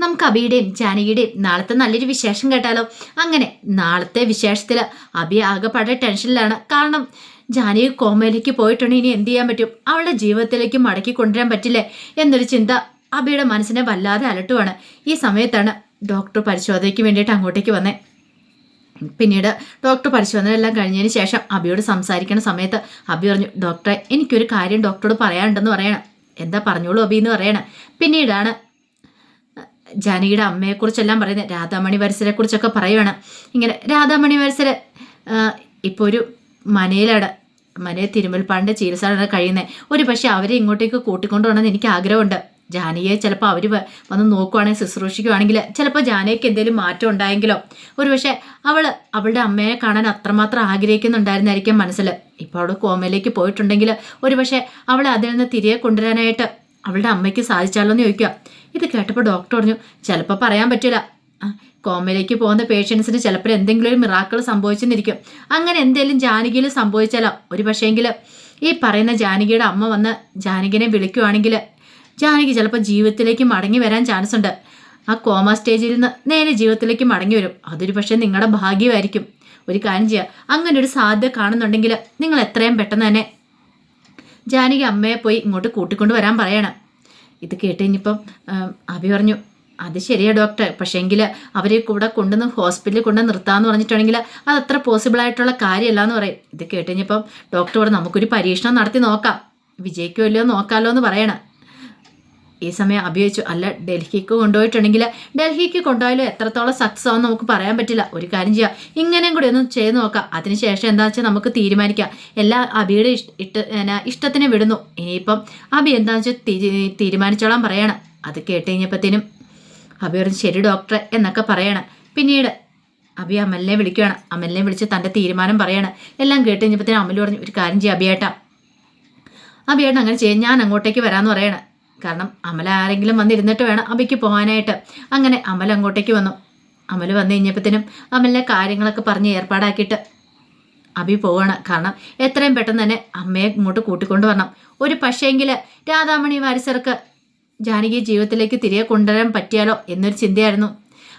നമുക്ക് അബിയുടെയും ജാനകിയുടെയും നാളത്തെ നല്ലൊരു വിശേഷം കേട്ടാലോ? അങ്ങനെ നാളത്തെ വിശേഷത്തിൽ അബി ആകെപ്പാടെ ടെൻഷനിലാണ്. കാരണം ജാനകി കോമയിലേക്ക് പോയിട്ടുണ്ടെങ്കിൽ ഇനി എന്ത് ചെയ്യാൻ പറ്റും? അവളുടെ ജീവിതത്തിലേക്ക് മടക്കി കൊണ്ടുവരാൻ പറ്റില്ലേ എന്നൊരു ചിന്ത അബിയുടെ മനസ്സിനെ വല്ലാതെ അലട്ടുവാണ്. ഈ സമയത്താണ് ഡോക്ടർ പരിശോധനയ്ക്ക് വേണ്ടിയിട്ട് അങ്ങോട്ടേക്ക് വന്നേ. പിന്നീട് ഡോക്ടർ പരിശോധന എല്ലാം കഴിഞ്ഞതിന് ശേഷം അബിയോട് സംസാരിക്കുന്ന സമയത്ത് അബി പറഞ്ഞു ഡോക്ടറെ എനിക്കൊരു കാര്യം ഡോക്ടറോട് പറയാനുണ്ടെന്ന് പറയണം. എന്താ പറഞ്ഞോളൂ അബി എന്ന് പറയണം. പിന്നീടാണ് ജാനകിയുടെ അമ്മയെക്കുറിച്ചെല്ലാം പറയുന്നത് രാധാമണി വരസരെക്കുറിച്ചൊക്കെ പറയുവാണ്. ഇങ്ങനെ രാധാമണി വരസര് ഇപ്പോൾ ഒരു മനയിലാണ് മനയെ തിരുമൽപ്പാടിന്റെ ചികിത്സയാണ് കഴിയുന്നത് ഒരു പക്ഷേ അവരെ ഇങ്ങോട്ടേക്ക് കൂട്ടിക്കൊണ്ടു പോകണമെന്ന് എനിക്ക് ആഗ്രഹമുണ്ട്. ജാനിയെ ചിലപ്പോൾ അവർ വന്ന് നോക്കുവാണെങ്കിൽ ശുശ്രൂഷിക്കുവാണെങ്കിൽ ചിലപ്പോൾ ജാനകിക്ക് എന്തെങ്കിലും മാറ്റം ഉണ്ടായെങ്കിലോ. ഒരു പക്ഷേ അവൾ അവളുടെ അമ്മയെ കാണാൻ അത്രമാത്രം ആഗ്രഹിക്കുന്നുണ്ടായിരുന്നായിരിക്കും മനസ്സിൽ ഇപ്പോൾ അവൾ കോമയിലേക്ക് പോയിട്ടുണ്ടെങ്കിൽ ഒരു പക്ഷേ അവൾ അതിൽ നിന്ന് തിരികെ കൊണ്ടുവരാനായിട്ട് അവളുടെ അമ്മയ്ക്ക് സാധിച്ചാലോ എന്ന് ചോദിക്കുക ഇത് കേട്ടപ്പോൾ ഡോക്ടർ പറഞ്ഞു ചിലപ്പോൾ പറയാൻ പറ്റില്ല കോമയിലേക്ക് പോകുന്ന പേഷ്യൻസിന് ചിലപ്പോൾ എന്തെങ്കിലും ഒരു മിറാക്കൾ സംഭവിച്ചെന്നിരിക്കും. അങ്ങനെ എന്തെങ്കിലും ജാനകിയിൽ സംഭവിച്ചാലോ? ഒരു പക്ഷേങ്കിൽ ഈ പറയുന്ന ജാനകിയുടെ അമ്മ വന്ന് ജാനകിനെ വിളിക്കുവാണെങ്കിൽ ജാനകി ചിലപ്പോൾ ജീവിതത്തിലേക്ക് മടങ്ങി വരാൻ ചാൻസ് ഉണ്ട്. ആ കോമ സ്റ്റേജിൽ നിന്ന് നേരെ ജീവിതത്തിലേക്ക് മടങ്ങി വരും. അതൊരു പക്ഷേ നിങ്ങളുടെ ഭാഗ്യമായിരിക്കും. ഒരു കാര്യം ചെയ്യുക അങ്ങനെ ഒരു സാധ്യത കാണുന്നുണ്ടെങ്കിൽ നിങ്ങൾ എത്രയും പെട്ടെന്ന് തന്നെ ജാനകി അമ്മയെ പോയി ഇങ്ങോട്ട് കൂട്ടിക്കൊണ്ട് വരാൻ പറയണം. ഇത് കേട്ട് കഴിഞ്ഞപ്പം അഭി പറഞ്ഞു അത് ശരിയാ ഡോക്ടർ. പക്ഷേങ്കിൽ അവരെ കൂടെ കൊണ്ടുവന്ന് ഹോസ്പിറ്റലിൽ കൊണ്ട് നിർത്താമെന്ന് പറഞ്ഞിട്ടുണ്ടെങ്കിൽ അത് അത്ര പോസിബിൾ ആയിട്ടുള്ള കാര്യമല്ല എന്ന് പറയും. ഇത് കേട്ട് കഴിഞ്ഞപ്പം ഡോക്ടർ പറഞ്ഞു നമുക്കൊരു പരീക്ഷണം നടത്തി നോക്കാം. വിജയിക്കുമല്ലോ നോക്കാമല്ലോ എന്ന് പറയണം. ഈ സമയം അഭിയോഗിച്ചു അല്ല ഡൽഹിക്ക് കൊണ്ടുപോയിട്ടുണ്ടെങ്കിൽ ഡൽഹിക്ക് കൊണ്ടുപോയാലും എത്രത്തോളം സക്സസ് ആവും നമുക്ക് പറയാൻ പറ്റില്ല. ഒരു കാര്യം ചെയ്യാം. ഇങ്ങനെയും കൂടി ഒന്ന് ചെയ്ത് നോക്കാം. അതിനുശേഷം എന്താ വെച്ചാൽ നമുക്ക് തീരുമാനിക്കാം. എല്ലാ അബിയുടെ ഇഷ്ട ഇഷ്ടത്തിന് വിടുന്നു. ഇനിയിപ്പം അബി എന്താണെന്ന് വെച്ചാൽ തീരുമാനിച്ചോളാം പറയണം. അത് കേട്ട് കഴിഞ്ഞപ്പോഴത്തേനും അബി പറഞ്ഞു ശരി ഡോക്ടറെ എന്നൊക്കെ പറയണം. പിന്നീട് അബി അമലിനെ വിളിക്കുകയാണ്. അമലിനെ വിളിച്ച് തന്റെ തീരുമാനം പറയണം. എല്ലാം കേട്ട് കഴിഞ്ഞപ്പോഴത്തേനും അമൽ പറഞ്ഞു ഒരു കാര്യം ചെയ്യാം അബിയേട്ടാ. അബിയേട്ടൻ അങ്ങനെ ചെയ്യാം. ഞാൻ അങ്ങോട്ടേക്ക് വരാമെന്ന് പറയണം. കാരണം അമല ആരെങ്കിലും വന്നിരുന്നിട്ട് വേണം അബിക്ക് പോകാനായിട്ട്. അങ്ങനെ അമൽ അങ്ങോട്ടേക്ക് വന്നു. അമൽ വന്നു കഴിഞ്ഞപ്പോഴത്തേനും അമലിനെ കാര്യങ്ങളൊക്കെ പറഞ്ഞ് ഏർപ്പാടാക്കിയിട്ട് അബി പോവാണ്. കാരണം എത്രയും പെട്ടെന്ന് തന്നെ അമ്മയെ ഇങ്ങോട്ട് കൂട്ടിക്കൊണ്ടു വരണം. ഒരു പക്ഷേങ്കിൽ രാധാമണി വാരിസർക്ക് ജാനകി ജീവിതത്തിലേക്ക് തിരികെ കൊണ്ടുവരാൻ പറ്റിയാലോ എന്നൊരു ചിന്തയായിരുന്നു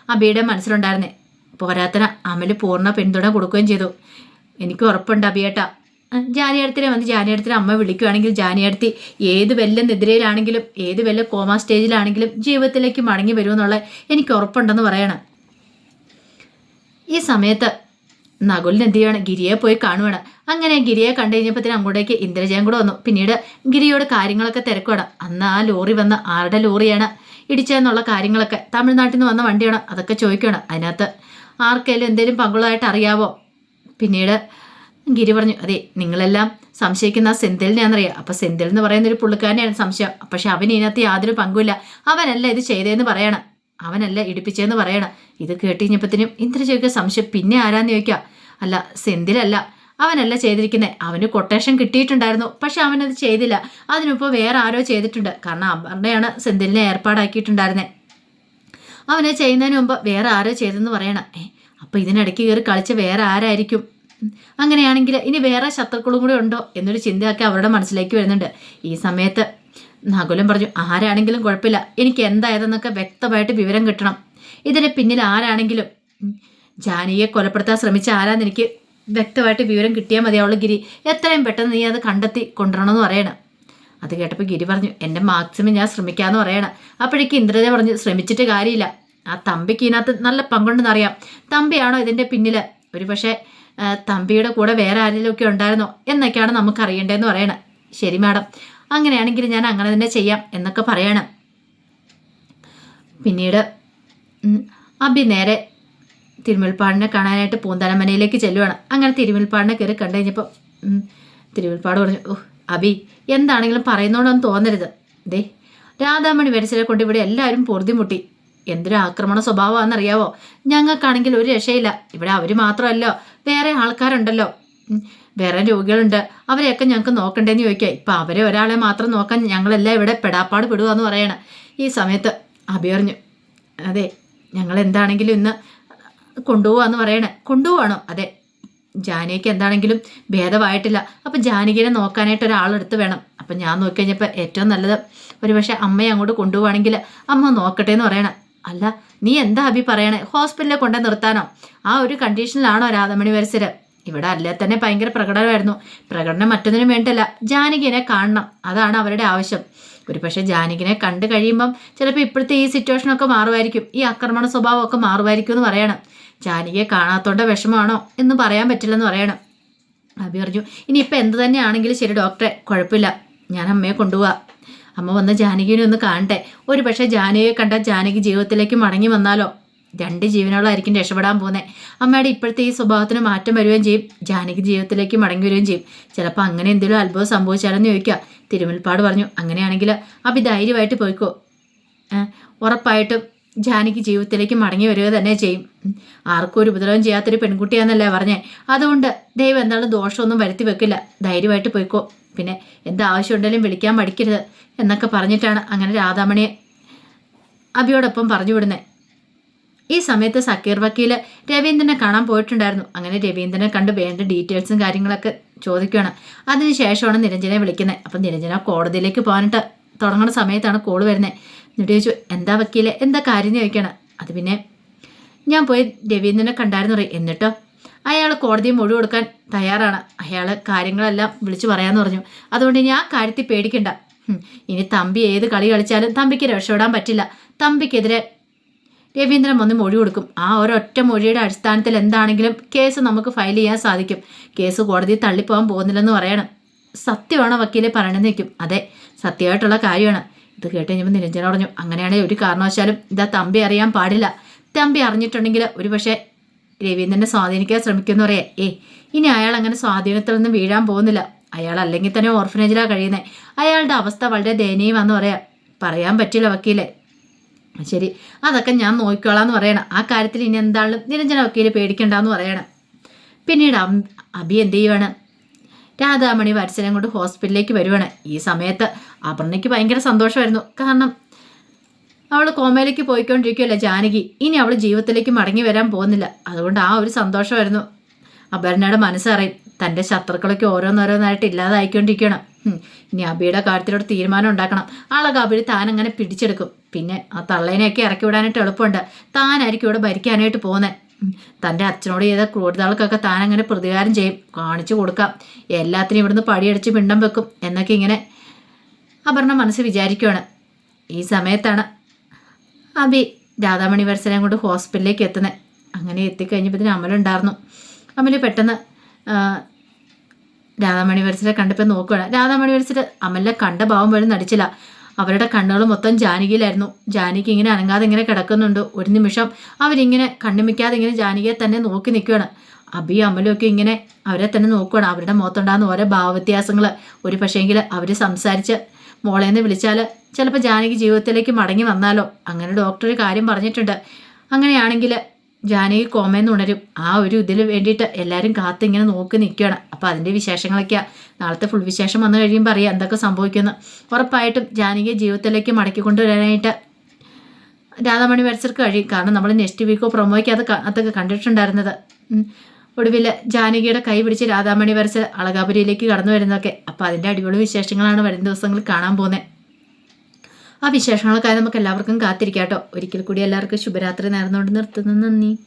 അബിയുടെ മനസ്സിലുണ്ടായിരുന്നേ. പോരാത്തന അമൽ പൂർണ പിന്തുണ കൊടുക്കുകയും ചെയ്തു. എനിക്ക് ഉറപ്പുണ്ട് അബിയേട്ട. ജാനിയടത്തിനെ വന്ന് ജാനിയടത്തിനെ അമ്മ വിളിക്കുകയാണെങ്കിൽ ജാനിയടത്തി ഏത് വല്ല നിദ്രയിലാണെങ്കിലും ഏത് വല്ല കോമ സ്റ്റേജിലാണെങ്കിലും ജീവിതത്തിലേക്ക് മടങ്ങി വരുമെന്നുള്ള എനിക്ക് ഉറപ്പുണ്ടെന്ന് പറയണം. ഈ സമയത്ത് നകുലിന് എന്ത് ചെയ്യണം? ഗിരിയെ പോയി കാണുവാണ്. അങ്ങനെ ഗിരിയെ കണ്ടു കഴിഞ്ഞപ്പോഴത്തേന് അങ്ങോട്ടേക്ക് ഇന്ദ്രജയം കൂടെ വന്നു. പിന്നീട് ഗിരിയോട് കാര്യങ്ങളൊക്കെ തിരക്കുവാണ്. അന്ന് ആ ലോറി വന്ന് ആരുടെ ലോറിയാണ് ഇടിച്ചതെന്നുള്ള കാര്യങ്ങളൊക്കെ തമിഴ്നാട്ടിൽ നിന്ന് വന്ന വണ്ടിയാണ്. അതൊക്കെ ചോദിക്കണം അതിനകത്ത് ആർക്കെങ്കിലും എന്തെങ്കിലും പങ്കുള്ളതായിട്ട് അറിയാവോ? പിന്നീട് ഗിരി പറഞ്ഞു അതെ നിങ്ങളെല്ലാം സംശയിക്കുന്ന സെന്തിലിനെയാണെന്നറിയാം. അപ്പൊ സെന്തിൽ എന്ന് പറയുന്ന ഒരു പുള്ളിക്കാരനെയാണ് സംശയം. പക്ഷെ അവൻ ഇതിനകത്ത് യാതൊരു പങ്കുമില്ല. അവനല്ല ഇത് ചെയ്തതെന്ന് പറയണം. അവനല്ല ഇടിപ്പിച്ചതെന്ന് പറയണം. ഇത് കേട്ടുകഴിഞ്ഞപ്പത്തിനും ചോദിക്കുക സംശയം പിന്നെ ആരാന്ന് ചോദിക്കുക? അല്ല സെന്തിലല്ല. അവനല്ല ചെയ്തിരിക്കുന്നത് അവന് കൊട്ടേഷൻ കിട്ടിയിട്ടുണ്ടായിരുന്നു. പക്ഷെ അവനത് ചെയ്തില്ല. അതിനിപ്പോൾ വേറെ ആരോ ചെയ്തിട്ടുണ്ട്. കാരണം അവരുടെയാണ് സെന്തിലിനെ ഏർപ്പാടാക്കിയിട്ടുണ്ടായിരുന്നത് അവനെ ചെയ്യുന്നതിന് മുമ്പ് വേറെ ആരോ ചെയ്തെന്ന് പറയണം. ഏ അപ്പോൾ ഇതിനിടയ്ക്ക് കയറി കളിച്ച് വേറെ ആരായിരിക്കും? അങ്ങനെയാണെങ്കിൽ ഇനി വേറെ ശത്രുക്കളും കൂടെ ഉണ്ടോ എന്നൊരു ചിന്തയൊക്കെ അവരുടെ മനസ്സിലേക്ക് വരുന്നുണ്ട്. ഈ സമയത്ത് നകുലം പറഞ്ഞു ആരാണെങ്കിലും കുഴപ്പമില്ല. എനിക്ക് എന്തായതെന്നൊക്കെ വ്യക്തമായിട്ട് വിവരം കിട്ടണം. ഇതിന് പിന്നിൽ ആരാണെങ്കിലും ജാനിയെ കൊലപ്പെടുത്താൻ ശ്രമിച്ച ആരാന്ന് എനിക്ക് വ്യക്തമായിട്ട് വിവരം കിട്ടിയാൽ മതി അവൾ ഗിരി. എത്രയും പെട്ടെന്ന് നീ അത് കണ്ടെത്തി കൊണ്ടുവരണമെന്ന് പറയണം. അത് കേട്ടപ്പോൾ ഗിരി പറഞ്ഞു എന്റെ മാക്സിമം ഞാൻ ശ്രമിക്കാമെന്ന് പറയണം. അപ്പോഴേക്ക് ഇന്ദ്രജ പറഞ്ഞു ശ്രമിച്ചിട്ട് കാര്യമില്ല. ആ തമ്പിക്ക് ഇതിനകത്ത് നല്ല പങ്കുണ്ടെന്നറിയാം തമ്പിയാണോ ഇതിന്റെ പിന്നിൽ ഒരു പക്ഷേ തമ്പിയുടെ കൂടെ വേറെ ആരെങ്കിലുമൊക്കെ ഉണ്ടായിരുന്നോ എന്നൊക്കെയാണ് നമുക്ക് അറിയേണ്ടതെന്ന് പറയണം. ശരി മാഡം. അങ്ങനെയാണെങ്കിൽ ഞാൻ അങ്ങനെ തന്നെ ചെയ്യാം എന്നൊക്കെ പറയണം. പിന്നീട് അബി നേരെ തിരുമുൽപ്പാടിനെ കാണാനായിട്ട് പൂന്തലമനയിലേക്ക് ചെല്ലുവാണ്. അങ്ങനെ തിരുമുൽപ്പാടിനെ കയറി കണ്ടു കഴിഞ്ഞപ്പോൾ തിരുമുൽപ്പാട് പറഞ്ഞു ഓ അബി എന്താണെങ്കിലും പറയുന്നോണ്ടൊന്നും തോന്നരുത്. ദേ രാധാമണി വരച്ചിലെ കൊണ്ട് ഇവിടെ എല്ലാവരും പൊറുതിമുട്ടി. എന്തൊരു ആക്രമണ സ്വഭാവമാണെന്നറിയാവോ? ഞങ്ങൾക്കാണെങ്കിൽ ഒരു രക്ഷയില്ല. ഇവിടെ അവർ മാത്രമല്ലോ. വേറെ ആൾക്കാരുണ്ടല്ലോ. വേറെ രോഗികളുണ്ട്. അവരെയൊക്കെ ഞങ്ങൾക്ക് നോക്കണ്ടേന്ന് ചോദിക്കുക. ഇപ്പം അവരെ ഒരാളെ മാത്രം നോക്കാൻ ഞങ്ങളെല്ലാം ഇവിടെ പെടാപ്പാട് പെടുക പറയണം. ഈ സമയത്ത് അഭിയറിഞ്ഞു അതെ ഞങ്ങൾ എന്താണെങ്കിലും ഇന്ന് കൊണ്ടുപോവാന്ന് പറയണേ. കൊണ്ടുപോവാണോ? അതെ. ജാനകിക്ക് എന്താണെങ്കിലും ഭേദമായിട്ടില്ല. അപ്പം ജാനകിനെ നോക്കാനായിട്ട് ഒരാളെടുത്ത് വേണം. അപ്പം ഞാൻ നോക്കിക്കഴിഞ്ഞപ്പോൾ ഏറ്റവും നല്ലത് ഒരു പക്ഷേ അമ്മയെ അങ്ങോട്ട് കൊണ്ടുപോവാണെങ്കിൽ അമ്മ നോക്കട്ടെ എന്ന് പറയണം. അല്ല നീ എന്താ അഭി പറയണേ? ഹോസ്പിറ്റലിൽ കൊണ്ടു നിർത്താനോ? ആ ഒരു കണ്ടീഷനിലാണോ രാധമണി വരസര് ഇവിടെ അല്ലേ തന്നെ ഭയങ്കര പ്രകടനമായിരുന്നു. പ്രകടനം മറ്റൊന്നിനും വേണ്ടല്ല ജാനകിനെ കാണണം. അതാണ് അവരുടെ ആവശ്യം. ഒരു പക്ഷേ ജാനകിനെ കണ്ടു കഴിയുമ്പം ചിലപ്പോൾ ഇപ്പോഴത്തെ ഈ സിറ്റുവേഷനൊക്കെ മാറുമായിരിക്കും. ഈ ആക്രമണ സ്വഭാവമൊക്കെ മാറുമായിരിക്കും എന്ന് പറയണം. ജാനകിയെ കാണാത്തോണ്ട വിഷമമാണോ എന്ന് പറയാൻ പറ്റില്ലെന്ന് പറയണം. അഭി പറഞ്ഞു ഇനിയിപ്പോൾ എന്ത് തന്നെയാണെങ്കിലും ശരി ഡോക്ടറെ. കുഴപ്പമില്ല. ഞാൻ അമ്മയെ കൊണ്ടുപോവാ. അമ്മ വന്ന് ജാനകിനെ ഒന്ന് കാണട്ടെ. ഒരു പക്ഷേ ജാനകിയെ കണ്ട ജാനകി ജീവിതത്തിലേക്ക് മടങ്ങി വന്നാലോ? രണ്ട് ജീവനുകളായിരിക്കും രക്ഷപ്പെടാൻ പോകുന്നത് അമ്മയുടെ ഇപ്പോഴത്തെ ഈ സ്വഭാവത്തിന് മാറ്റം വരികയും ചെയ്യും. ജാനകി ജീവിതത്തിലേക്ക് മടങ്ങി വരികയും ചെയ്യും. ചിലപ്പോൾ അങ്ങനെ എന്തെങ്കിലും അത്ഭുതം സംഭവിച്ചാലെന്ന് ചോദിക്കുക. തിരുമൽപ്പാട് പറഞ്ഞു അങ്ങനെയാണെങ്കിൽ അഭി ധൈര്യമായിട്ട് പോയിക്കോ. ഉറപ്പായിട്ടും ജാനകി ജീവിതത്തിലേക്ക് മടങ്ങി വരിക തന്നെ ചെയ്യും. ആർക്കും ഒരു ഉപദ്രവം ചെയ്യാത്തൊരു പെൺകുട്ടിയാന്നല്ലേ പറഞ്ഞേ. അതുകൊണ്ട് ദൈവം എന്താണ് ദോഷമൊന്നും വരുത്തി വെക്കില്ല. ധൈര്യമായിട്ട് പോയിക്കോ. പിന്നെ എന്താവശ്യം ആവശ്യമുണ്ടെങ്കിലും വിളിക്കാൻ മടിക്കരുത് എന്നൊക്കെ പറഞ്ഞിട്ടാണ് അങ്ങനെ രാധാമണിയെ അബിയോടൊപ്പം പറഞ്ഞു വിടുന്നത് ഈ സമയത്ത് സക്കീർ വക്കീൽ രവീന്ദ്രനെ കാണാൻ പോയിട്ടുണ്ടായിരുന്നു. അങ്ങനെ രവീന്ദ്രനെ കണ്ട് വേണ്ട ഡീറ്റെയിൽസും കാര്യങ്ങളൊക്കെ ചോദിക്കുകയാണ് അതിനുശേഷമാണ് നിരഞ്ജനെ വിളിക്കുന്നത് അപ്പം നിരഞ്ജന കോടതിയിലേക്ക് പോകാനിട്ട് തുടങ്ങുന്ന സമയത്താണ് കോൾ വരുന്നത് എന്നിട്ട് ചോദിച്ചു എന്താ വക്കീലെ? എന്താ കാര്യം? ചോദിക്കണം. അത് പിന്നെ ഞാൻ പോയി രവീന്ദ്രനെ കണ്ടായിരുന്നു എന്നിട്ടോ അയാൾ കോടതിയിൽ മൊഴി കൊടുക്കാൻ തയ്യാറാണ്. അയാൾ കാര്യങ്ങളെല്ലാം വിളിച്ചു പറയാമെന്ന് പറഞ്ഞു. അതുകൊണ്ട് ഇനി ആ കാര്യത്തിൽ പേടിക്കണ്ട. ഇനി തമ്പി ഏത് കളി കളിച്ചാലും തമ്പിക്ക് രക്ഷപ്പെടാൻ പറ്റില്ല. തമ്പിക്കെതിരെ രവീന്ദ്രൻ വന്ന് മൊഴി കൊടുക്കും. ആ ഒരൊറ്റ മൊഴിയുടെ അടിസ്ഥാനത്തിൽ എന്താണെങ്കിലും കേസ് നമുക്ക് ഫയൽ ചെയ്യാൻ സാധിക്കും. കേസ് കോടതിയിൽ തള്ളിപ്പോകാൻ പോകുന്നില്ലെന്ന് പറയണം. സത്യമാണോ വക്കീലെ പറയണമെന്ന് നിൽക്കും അതെ സത്യമായിട്ടുള്ള കാര്യമാണ്. ഇത് കേട്ട് കഴിഞ്ഞപ്പോൾ നിരഞ്ജന പറഞ്ഞു അങ്ങനെയാണെങ്കിൽ ഒരു കാരണവശാലും ഇതാ തമ്പി അറിയാൻ പാടില്ല. തമ്പി അറിഞ്ഞിട്ടുണ്ടെങ്കിൽ ഒരു പക്ഷേ രവീന്ദ്രനെ സ്വാധീനിക്കാൻ ശ്രമിക്കുമെന്ന് പറയാം ഏ ഇനി അയാൾ അങ്ങനെ സ്വാധീനത്തിൽ നിന്ന് വീഴാൻ പോകുന്നില്ല. അയാൾ അല്ലെങ്കിൽ തന്നെ ഓർഫനേജിലാണ് കഴിയുന്നത് അയാളുടെ അവസ്ഥ വളരെ ദയനീയമാണെന്ന് പറയാം പറയാൻ പറ്റില്ല വക്കീലെ. ശരി അതൊക്കെ ഞാൻ നോക്കിക്കോളാന്ന് പറയണം. ആ കാര്യത്തിൽ ഇനി എന്താണ് നിരഞ്ജന വക്കീൽ പേടിക്കണ്ടെന്ന് പറയണം. പിന്നീട് അബി എന്ത് ചെയ്യുവാണ്? രാധാമണി വത്സരം കൊണ്ട് ഹോസ്പിറ്റലിലേക്ക് വരുവാണ്. ഈ സമയത്ത് അപർണയ്ക്ക് ഭയങ്കര സന്തോഷമായിരുന്നു. കാരണം അവൾ കോമയിലേക്ക് പോയിക്കൊണ്ടിരിക്കുകയല്ല ജാനകി? ഇനി അവൾ ജീവിതത്തിലേക്ക് മടങ്ങി വരാൻ പോകുന്നില്ല. അതുകൊണ്ട് ആ ഒരു സന്തോഷമായിരുന്നു. അപർണയുടെ മനസ്സറിയും തന്റെ ശത്രുക്കളൊക്കെ ഓരോന്നോരോന്നായിട്ട് ഇല്ലാതായിക്കൊണ്ടിരിക്കണം. ഇനി അബിയുടെ കാര്യത്തിലോട് തീരുമാനം ഉണ്ടാക്കണം. ആളൊക്കെ അബി താൻ അങ്ങനെ പിടിച്ചെടുക്കും. പിന്നെ ആ തള്ളേനെയൊക്കെ ഇറക്കി വിടാനായിട്ട് എളുപ്പമുണ്ട്. താനായിരിക്കും ഇവിടെ ഭരിക്കാനായിട്ട് പോകുന്നത് തന്റെ അച്ഛനോട് ചെയ്ത ക്രൂരതകൾക്കൊക്കെ താൻ അങ്ങനെ പ്രതികാരം ചെയ്യും. കാണിച്ചു കൊടുക്കാം. എല്ലാത്തിനും ഇവിടുന്ന് പടിയടിച്ച് പിണ്ടം വെക്കും എന്നൊക്കെ ഇങ്ങനെ അപർണ മനസ്സ് വിചാരിക്കുകയാണ് ഈ സമയത്താണ് അബി രാധാമണി വത്സരം കൊണ്ട് ഹോസ്പിറ്റലിലേക്ക് എത്തുന്നത് അങ്ങനെ എത്തിക്കഴിഞ്ഞപ്പോഴത്തേന് അമലുണ്ടായിരുന്നു അമൽ പെട്ടെന്ന് രാധാമണി വത്സരെ കണ്ടപ്പോൾ നോക്കുകയാണ് രാധാമണി വരച്ചിട്ട് അമലിനെ കണ്ട ഭാവം പോലും നടിച്ചില്ല. അവരുടെ കണ്ണുകൾ മൊത്തം ജാനകിയിലായിരുന്നു. ജാനകി ഇങ്ങനെ അനങ്ങാതെ ഇങ്ങനെ കിടക്കുന്നുണ്ട്. ഒരു നിമിഷം അവരിങ്ങനെ കണ്ണുമിക്കാതെ ഇങ്ങനെ ജാനകിയെ തന്നെ നോക്കി നിൽക്കുകയാണ് അബി ഒക്കെ ഇങ്ങനെ അവരെ തന്നെ നോക്കുകയാണ് അവരുടെ മുഖത്തുണ്ടാകുന്ന ഓരോ ഭാവവ്യത്യാസങ്ങൾ ഒരു പക്ഷേങ്കിൽ അവർ സംസാരിച്ച് മോളേന്ന് വിളിച്ചാൽ ചിലപ്പോൾ ജാനകി ജീവിതത്തിലേക്ക് മടങ്ങി വന്നാലോ. അങ്ങനെ ഡോക്ടർ കാര്യം പറഞ്ഞിട്ടുണ്ട്. അങ്ങനെയാണെങ്കിൽ ജാനകി കോമയെന്ന് ഉണരും. ആ ഒരു ഇതിൽ വേണ്ടിയിട്ട് എല്ലാവരും കാത്ത് ഇങ്ങനെ നോക്കി നിൽക്കുകയാണ് അപ്പോൾ അതിന്റെ വിശേഷങ്ങളൊക്കെയാണ് നാളത്തെ ഫുൾ വിശേഷം വന്നു കഴിയുമ്പോൾ അറിയാം എന്തൊക്കെ സംഭവിക്കുന്നു. ഉറപ്പായിട്ടും ജാനകിയെ ജീവിതത്തിലേക്ക് മടക്കി കൊണ്ടുവരാനായിട്ട് രാധാമണി വരച്ചർക്ക് കഴിയും. കാരണം നമ്മൾ നെക്സ്റ്റ് വീക്കോ പ്രൊമോയ്ക്ക് അത് അതൊക്കെ കണ്ടിട്ടുണ്ടായിരുന്നത്. ഒടുവിൽ ജാനകിയുടെ കൈ പിടിച്ച് രാധാമണി വരച്ച് അളകാപുരിയിലേക്ക് കടന്നു വരുന്നതൊക്കെ. അപ്പോൾ അതിന്റെ അടിപൊളി വിശേഷങ്ങളാണ് വരും ദിവസങ്ങളിൽ കാണാൻ പോകുന്നത് ആ വിശേഷങ്ങൾക്കായി നമുക്ക് എല്ലാവർക്കും കാത്തിരിക്കാം കേട്ടോ. ഒരിക്കൽ കൂടി എല്ലാവർക്കും ശുഭരാത്രി നേർന്നുകൊണ്ട് നിർത്തുന്നു. നന്ദി.